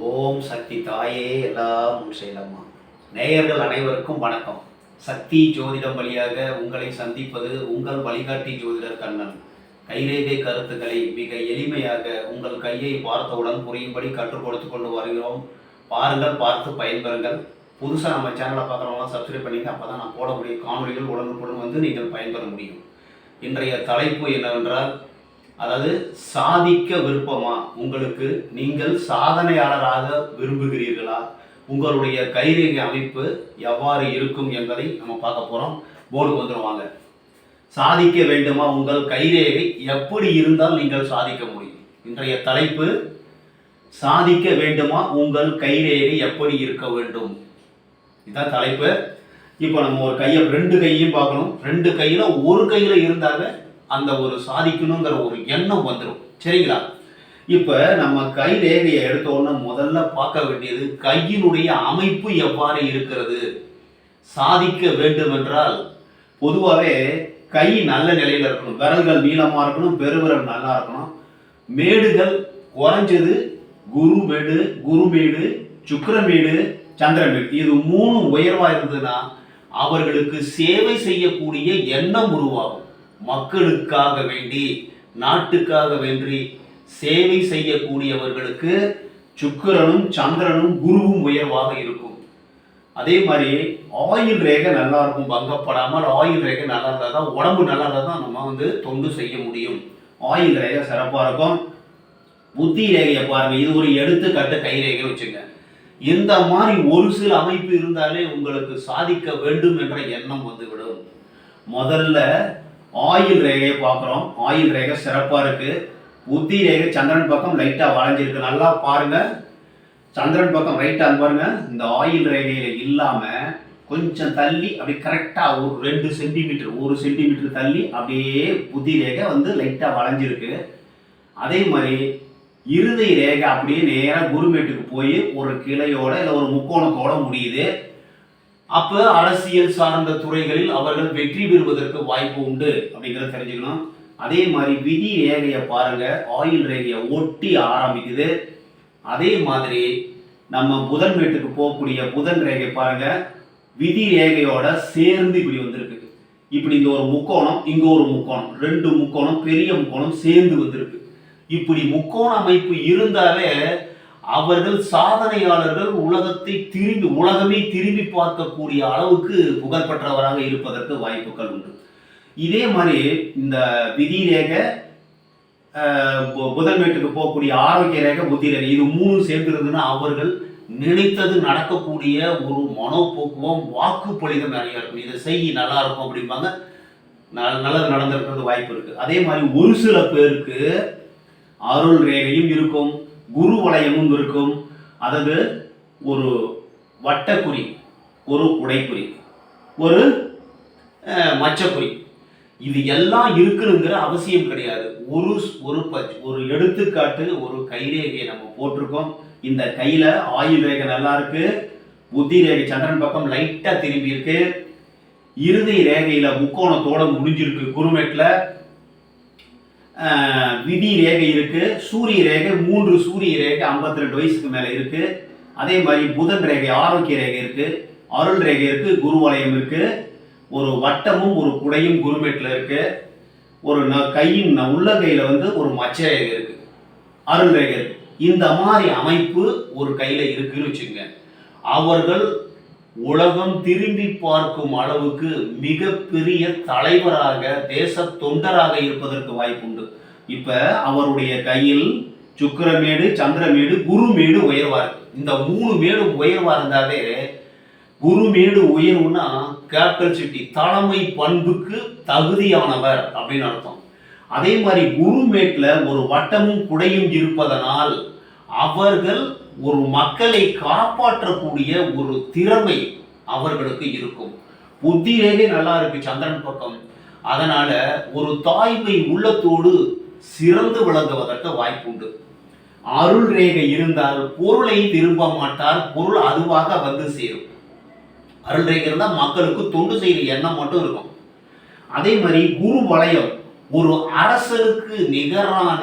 ஓம் சக்தி தாயே எல்லாம் உன் செயலம்மா. நேயர்கள் அனைவருக்கும் வணக்கம். சக்தி ஜோதிடம் வழியாக உங்களை சந்திப்பது உங்கள் வழிகாட்டி ஜோதிடர் கண்ணன். கைரேகை கருத்துக்களை மிக எளிமையாக உங்கள் கையை பார்த்தவுடன் புரியும்படி கற்றுக் கொடுத்து கொண்டு வருகிறோம். பாருங்கள் பார்த்து பயன்பெறுங்கள். புதுசாக நம்ம சேனலை பார்க்குறவங்களாம் சப்ஸ்கிரைப் பண்ணிங்க அப்போ தான் நான் போடக்கூடிய காணொலிகள் உடனுக்குடன் வந்து நீங்கள் பயன்பெற முடியும். இன்றைய தலைப்பு என்னவென்றால் அதாவது சாதிக்க விருப்பமா? உங்களுக்கு நீங்கள் சாதனையாளராக விரும்புகிறீர்களா? உங்களுடைய கைரேகை அமைப்பு எவ்வாறு இருக்கும் என்பதை நம்ம பார்க்க போகிறோம் போர்டுக்கு வந்துடுவாங்க சாதிக்க வேண்டுமா? உங்கள் கைரேகை எப்படி இருந்தால் நீங்கள் சாதிக்க முடியும்? இன்றைய தலைப்பு சாதிக்க வேண்டுமா? உங்கள் கைரேகை எப்படி இருக்க வேண்டும்? இதுதான் தலைப்பு. இப்போ நம்ம ஒரு கையை ரெண்டு கையையும் பார்க்கணும். ரெண்டு கையில் ஒரு கையில் இருந்தாவே அந்த ஒரு சாதிக்கணுங்கிற ஒரு எண்ணம் வந்துடும் சரிங்களா? இப்போ நம்ம கை ரேகையை எடுத்த முதல்ல பார்க்க வேண்டியது கையினுடைய அமைப்பு எவ்வாறு இருக்கிறது? சாதிக்க வேண்டும் என்றால் பொதுவாகவே கை நல்ல நிலையில் இருக்கணும். விரல்கள் நீளமாக இருக்கணும் பெருவிரல் நல்லா இருக்கணும். மேடுகள் குறைஞ்சது குரு மேடு குருமேடு சுக்கரமேடு சந்திரமேடு இது மூணு உயர்வாக இருந்ததுன்னா அவர்களுக்கு சேவை செய்யக்கூடிய எண்ணம் உருவாகும். மக்களுக்காக வேண்டி நாட்டுக்காக வேண்டி சேவை செய்யக்கூடியவர்களுக்கு சுக்கிரனும் சந்திரனும் குருவும் உயர்வாக இருக்கும். அதே மாதிரி ஆயில் ரேகை நல்லா இருக்கும். பங்கப்படாமல் ஆயில் ரேகை நல்லா இருந்தால் தான் உடம்பு நல்லா இருந்தால் தான் நம்ம வந்து தொண்டு செய்ய முடியும். ஆயில் ரேகை சிறப்பாக இருக்கும். புத்தி ரேகையை பாருங்க. இது ஒரு எடுத்துக்காட்டு கை ரேகை வச்சுங்க. இந்த மாதிரி ஒரு சில அமைப்பு இருந்தாலே உங்களுக்கு சாதிக்க வேண்டும் என்ற எண்ணம் வந்துவிடும். முதல்ல ஆயில் ரேகையை பார்க்குறோம். ஆயில் ரேகை சிறப்பாக இருக்குது புத்தி ரேகை சந்திரன் பக்கம் லைட்டாக வளைஞ்சிருக்கு. நல்லா பாருங்கள் சந்திரன் பக்கம் ரைட்டாக பாருங்க. இந்த ஆயில் ரேகையில் இல்லாமல் கொஞ்சம் தள்ளி அப்படி கரெக்டாக ஒரு ரெண்டு சென்டிமீட்டர் ஒரு சென்டிமீட்டர் தள்ளி அப்படியே புத்தி ரேகை வந்து லைட்டாக வளைஞ்சிருக்கு. அதே மாதிரி இருதை ரேகை அப்படியே நேராக குருமேட்டுக்கு போய் ஒரு கிளையோட இல்லை ஒரு முக்கோணத்தோட முடியுது. அப்போ அரசியல் சார்ந்த துறைகளில் அவர்கள் வெற்றி பெறுவதற்கு வாய்ப்பு உண்டு அப்படிங்கிறத தெரிஞ்சுக்கணும். அதே மாதிரி விதி ரேகையை பாருங்க. ஆயில் ரேகையை ஒட்டி ஆரம்பிக்குது. அதே மாதிரி நம்ம புதன் வீட்டுக்கு போகக்கூடிய புதன் ரேகை பாருங்க. விதி ரேகையோட சேர்ந்து இப்படி வந்திருக்கு. இப்படி இந்த ஒரு முக்கோணம் இங்க ஒரு முக்கோணம். ரெண்டு முக்கோணம் பெரிய முக்கோணம் சேர்ந்து வந்திருக்கு. இப்படி முக்கோண அமைப்பு இருந்தாலே அவர்கள் சாதனையாளர்கள் உலகத்தை திரும்பி உலகமே திரும்பி பார்க்கக்கூடிய அளவுக்கு புகழ்பெற்றவராக இருப்பதற்கு வாய்ப்புகள் உண்டு. இதே மாதிரி இந்த விதி ரேகை பு- புதன் வீட்டுக்கு போகக்கூடிய ஆரோக்கிய ரேகை புத்தி ரேகை இது மூணு சேர்ந்துருதுன்னா அவர்கள் நினைத்தது நடக்கக்கூடிய ஒரு மனோப்போக்குவம் வாக்குப்பொழிதம் நிறைய இருக்கும். இதை செய்ய நல்லா இருக்கும் அப்படிம்பாங்க. ந- நல்லது நடந்திருக்கிறது வாய்ப்பு இருக்கு. அதே மாதிரி ஒரு சில பேருக்கு அருள் ரேகையும் இருக்கும். குரு வளையமும் இருக்கும். அதாவது ஒரு வட்டக்குறி ஒரு உடைக்குறி ஒரு மச்சக்குறி. இது எல்லாம் இருக்கணுங்கிற அவசியம் கிடையாது. ஒரு ஒரு பச் ஒரு எடுத்துக்காட்டு ஒரு கைரேகையை நம்ம போட்டிருக்கோம். இந்த கையில் ஆயுள் ரேகை நல்லா இருக்கு. புத்தி ரேகை சந்திரன் பக்கம் லைட்டாக திரும்பி இருக்கு. இறுதி ரேகையில் முக்கோணத்தோட முடிஞ்சிருக்கு குருமேட்டில் விதி ரேகை இருக்குது சூரிய ரேகை மூன்று சூரிய ரேகை 52 ரெண்டு வயசுக்கு மேலே இருக்குது அதே மாதிரி புதன் ரேகை ஆரோக்கிய ரேகை இருக்குது அருள் ரேகை இருக்குது குரு வலயம் ஒரு வட்டமும் ஒரு குடையும் குருமேட்டில் இருக்குது ஒரு ந- கையின் உள்ளங்கையில் வந்து ஒரு மச்ச ரேகை அருள் ரேகை இந்த மாதிரி அமைப்பு ஒரு கையில் இருக்குன்னு வச்சுக்கோங்க. அவர்கள் உலகம் திரும்பி பார்க்கும் அளவுக்கு மிகப்பெரிய தலைவராக தேச தொண்டராக இருப்பதற்கு வாய்ப்புண்டு. இப்ப அவருடைய கையில் சுக்கிரமேடு சந்திரமேடு குருமேடு உயர்வார் இந்த மூணு மேடு உயர்வா இருந்தாவே குருமேடு உயர்வுனா கேபிட்டல் சிட்டி தலைமை பண்புக்கு தகுதியானவர் அப்படின்னு அர்த்தம். அதே மாதிரி குருமேட்ல ஒரு வட்டமும் குடையும் இருப்பதனால் அவர்கள் ஒரு மக்களை காப்பாற்றக்கூடிய ஒரு திறமை அவர்களுக்கு இருக்கும். புத்தி ரேகை நல்லா இருக்கு சந்திரன் பக்கம். அதனால ஒரு தாய்மை உள்ளத்தோடு சிறந்து விளங்குவதற்கு வாய்ப்புண்டு. அருள் ரேகை இருந்தால் பொருளை விரும்ப மாட்டார் பொருள் அதுவாக வந்து சேரும். அருள் ரேகை இருந்தால் மக்களுக்கு தொண்டு செய்கிற எண்ணம் மட்டும் இருக்கும். அதே மாதிரி குரு வளையம் ஒரு அரசருக்கு நிகரான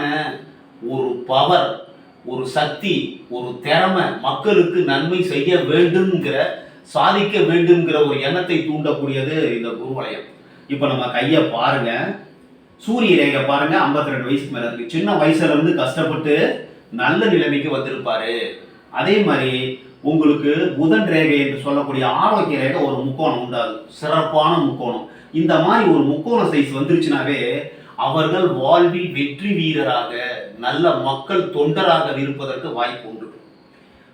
ஒரு பவர் ஒரு சக்தி ஒரு திறமை மக்களுக்கு நன்மை செய்ய வேண்டும்ங்கிற சாதிக்க வேண்டும்ங்கிற ஒரு எண்ணத்தை தூண்டக்கூடியது இந்த குருவலயம் இப்போ நம்ம கையை பாருங்க. சூரிய ரேகை பாருங்க. 52 ரெண்டு வயசுக்கு மேலே இருக்கு. சின்ன வயசுல இருந்து கஷ்டப்பட்டு நல்ல நிலைமைக்கு வந்திருப்பாரு. அதே மாதிரி உங்களுக்கு புதன் ரேகை என்று சொல்லக்கூடிய ஆரோக்கிய ரேகை ஒரு முக்கோணம் உண்டாகும் சிறப்பான முக்கோணம். இந்த மாதிரி ஒரு முக்கோண சைஸ் வந்துருச்சுனாவே அவர்கள் வாழ்வில் வெற்றி வீரராக நல்ல மக்கள் தொண்டராக இருப்பதற்கு வாய்ப்பு உண்டு.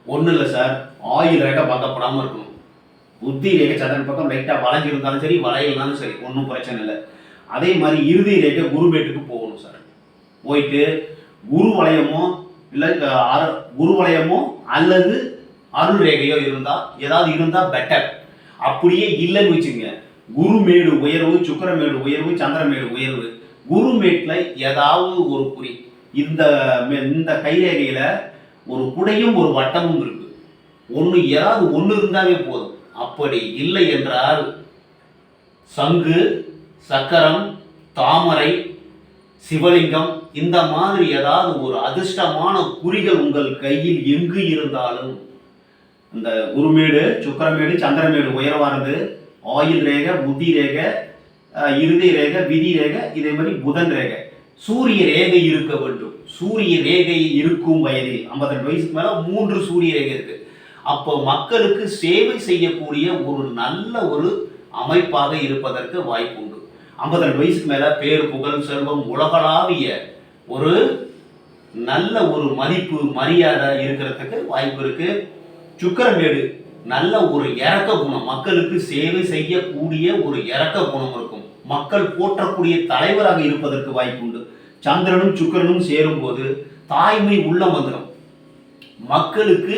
ஒன்றும் இல்லை சார் ஆயில் ரேகை பார்க்கப்படாமல் இருக்கணும். புத்தி ரேகை சதன் பக்கம் லைட்டாக வளைஞ்சிருந்தாலும் சரி வளையலனாலும் சரி ஒன்றும் பிரச்சனை இல்லை. அதே மாதிரி இறுதி ரேகை குருபேட்டுக்கு போகணும் சார் போயிட்டு குரு வளையமோ இல்லை குரு வளையமோ அல்லது அருள் ரேகையோ இருந்தால் ஏதாவது இருந்தால் பெட்டர் அப்படியே இல்லைன்னு வச்சுங்க குருமேடு உயர்வு சுக்கிரமேடு உயர்வு சந்திரமேடு உயர்வு வீட்டில் ஏதாவது ஒரு குறி இந்த மே- இந்த கைரேகையில் ஒரு குடையும் ஒரு வட்டமும் இருக்கு ஒன்று ஏதாவது ஒன்று இருந்தாவே போதும். அப்படி இல்லை என்றால் சங்கு சக்கரம் தாமரை சிவலிங்கம் இந்த மாதிரி ஏதாவது ஒரு அதிர்ஷ்டமான குறிகள் உங்கள் கையில் எங்கு இருந்தாலும் இந்த குருமேடு சுக்கரமேடு சந்திரமேடு உயர்வானது ஆயுள் ரேகை புத்தி ரேகை இறுதி ரேகை விதி ரேகை இதே மாதிரி புதன் ரேகை. சூரிய ரேகை இருக்க வேண்டும். சூரிய ரேகை இருக்கும் வயதில். 52 வயசுக்கு மேலே மூன்று சூரிய ரேகை இருக்கு. அப்போ மக்களுக்கு சேவை செய்யக்கூடிய ஒரு நல்ல ஒரு அமைப்பாக இருப்பதற்கு வாய்ப்பு உண்டு. 52 வயசுக்கு மேலே பேர் புகழ் செல்வம் உலகளாவிய ஒரு நல்ல ஒரு மதிப்பு மரியாதை இருக்கிறதுக்கு வாய்ப்பு இருக்கு. சுக்கரமேடு நல்ல ஒரு இறக்க குணம். மக்களுக்கு சேவை செய்யக்கூடிய ஒரு இறக்க குணம் இருக்கும். மக்கள் போற்றக்கூடிய தலைவராக இருப்பதற்கு வாய்ப்பு உண்டு சந்திரனும் சுக்கிரனும் சேரும்போது தாய்மை உள்ள மந்திரம். மக்களுக்கு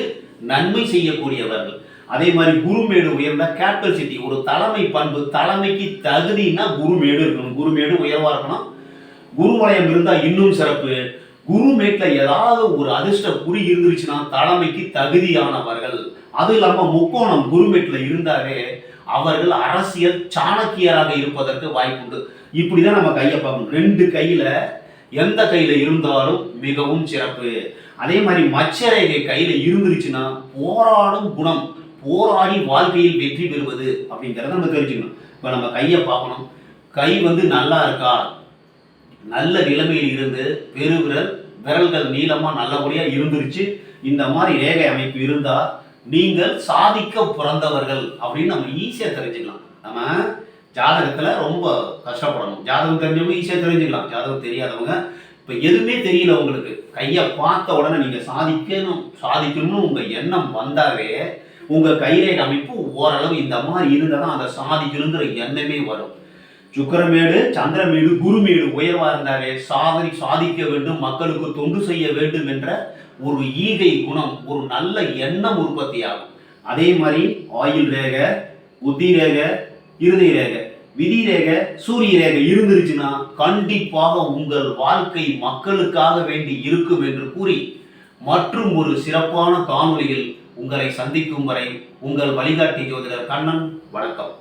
நன்மை செய்யக்கூடியவர்கள். அதே மாதிரி குருமேடு உயர்ந்த கேப்பசிட்டி சிட்டி ஒரு தலைமை பண்பு தலைமைக்கு தகுதினா குருமேடு இருக்கணும். குருமேடு உயர்வா இருக்கணும். குருவலயம் இருந்தா இன்னும் சிறப்பு. குருமேட்ல ஏதாவது ஒரு அதிர்ஷ்ட குறி இருந்துருச்சுன்னா தலைமைக்கு தகுதியானவர்கள். அது இல்லாம முக்கோணம் குருமேட்ல இருந்தாவே அவர்கள் அரசியல் சாணக்கியராக இருப்பதற்கு வாய்ப்புண்டு. இப்படிதான் நம்ம கையை பார்க்கணும். ரெண்டு கையில எந்த கையில இருந்தாலும் மிகவும் சிறப்பு. அதே மாதிரி மச்சரேகை கையில இருந்துருச்சுன்னா போராடும் குணம் போராடி வாழ்க்கையில் வெற்றி பெறுவது அப்படிங்கிறத நம்ம தெரிஞ்சுக்கணும். இப்போ நம்ம கையை பார்க்கணும். கை வந்து நல்லா இருக்கா? நல்ல நிலைமையில் இருந்து பெருவிரல் விரல்கள் நீளமா நல்லபடியா இருந்துருச்சு. இந்த மாதிரி ரேகை அமைப்பு இருந்தால் நீங்கள் சாதிக்க பிறந்தவர்கள் அப்படின்னு நம்ம ஈஸியாக தெரிஞ்சுக்கலாம். நம்ம ஜாதகத்தில் ரொம்ப கஷ்டப்படணும். ஜாதகம் தெரிஞ்சவங்க ஈஸியாக தெரிஞ்சுக்கலாம். ஜாதகம் தெரியாதவங்க இப்போ எதுவுமே தெரியல உங்களுக்கு. கையை பார்த்த உடனே நீங்கள் சாதிக்கணும். சாதிக்கணும்னு உங்கள் எண்ணம் வந்தாவே உங்கள் கைரேகை அமைப்பு ஓரளவு இந்த மாதிரி இருந்தால் தான் அதை சாதிக்கணுங்கிற எண்ணமே வரும். சுக்கிரமேடு சந்திரமேடு குருமேடு உயர்வாக இருந்தாலே சாதனை சாதிக்க வேண்டும் மக்களுக்கு தொண்டு செய்ய வேண்டும் என்ற ஒரு ஈகை குணம் ஒரு நல்ல எண்ணம் உற்பத்தி ஆகும். அதே மாதிரி ஆயுள் ரேக புத்தி ரேக இருதய ரேக. விதி ரேக சூரிய ரேக இருந்துருச்சுன்னா கண்டிப்பாக உங்கள் வாழ்க்கை மக்களுக்காக வேண்டி இருக்கும் என்று கூறி மற்றும் ஒரு சிறப்பான காணொளியில் உங்களை சந்திக்கும் வரை உங்கள் வழிகாட்டி ஜோதிடர் கண்ணன் வணக்கம்.